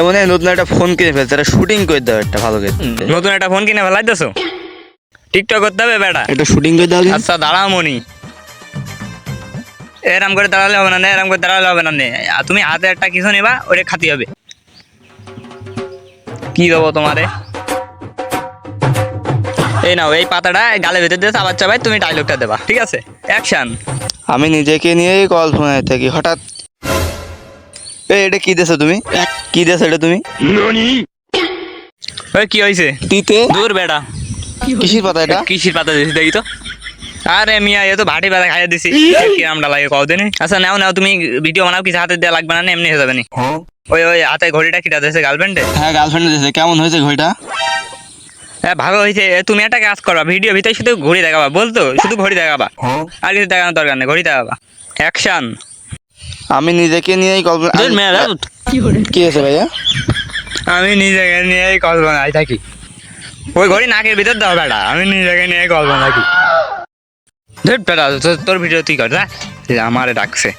এমন নতুন একটা ফোন কিনে ফেলছে। একটা শুটিং করে দাও একটা ভালো করে। নতুন একটা ফোন কিনে ফেলাইতেছো? টিকটক করতে হবে বেটা। একটা শুটিং করে দাও আচ্ছা দাঁড়াও মনি এরম করে দাঁড়ালে হবে না নে, এরম করে দাঁড়ালে হবে না নে। তুমি হাতে একটা কিছু নেবা ওটা খাতি হবে। কি দেবো তোমারে? এই নাও এই পাতাটা গালে ভেতর দিয়ে চাবার চাবাই তুমি ডায়লগটা দেবা ঠিক আছে? অ্যাকশন আমি নিজেকে নিয়েই কল্পনায় থাকি। হঠাৎ এই এটা কি দেছো তুমি? কি দেছো এটা তুমি? ওই কি হয়েছে তিতে? দূর বেটা কিসির পাতা এটা? কৃষির পাতা দিছি দেখি তো। আরে মিয়া এ তো ভাটি পাতা খাইয়ে দিছি। লাগে কদিন আচ্ছা নাও নাও তুমি ভিডিও বানাও কিছু হাতে দেওয়া লাগবে না এমনি হয়ে যাবে নি। ওই ওই হাতে ঘড়িটা কিটা দিয়েছে গার্লফ্রেন্ডে হ্যাঁ গার্লফ্রেন্ড দিয়েছে। কেমন হয়েছে ঘড়িটা? হ্যাঁ ভালো হয়েছে। তুমি একটা কাজ করবা ভিডিও ভিতরে শুধু ঘড়ি দেখাবা বলতো? শুধু ঘড়ি দেখাবা। আর কিছু দেখানোর দরকার নেই ঘড়ি দেখাবা। অ্যাকশন আমি নিজেকে নিয়েই কল্পনা কি আছে ভাইয়া? আমি নিজেকে নিয়েই কল্পনায় থাকি। ওই ঘড়ি নাকের ভিতর দাও বেটা আমি নিজেকে নিয়ে কল্পনা থাকি। ধুর বেটা তোর- তোর ভিডিও তুই কর আমারে ডাকছে।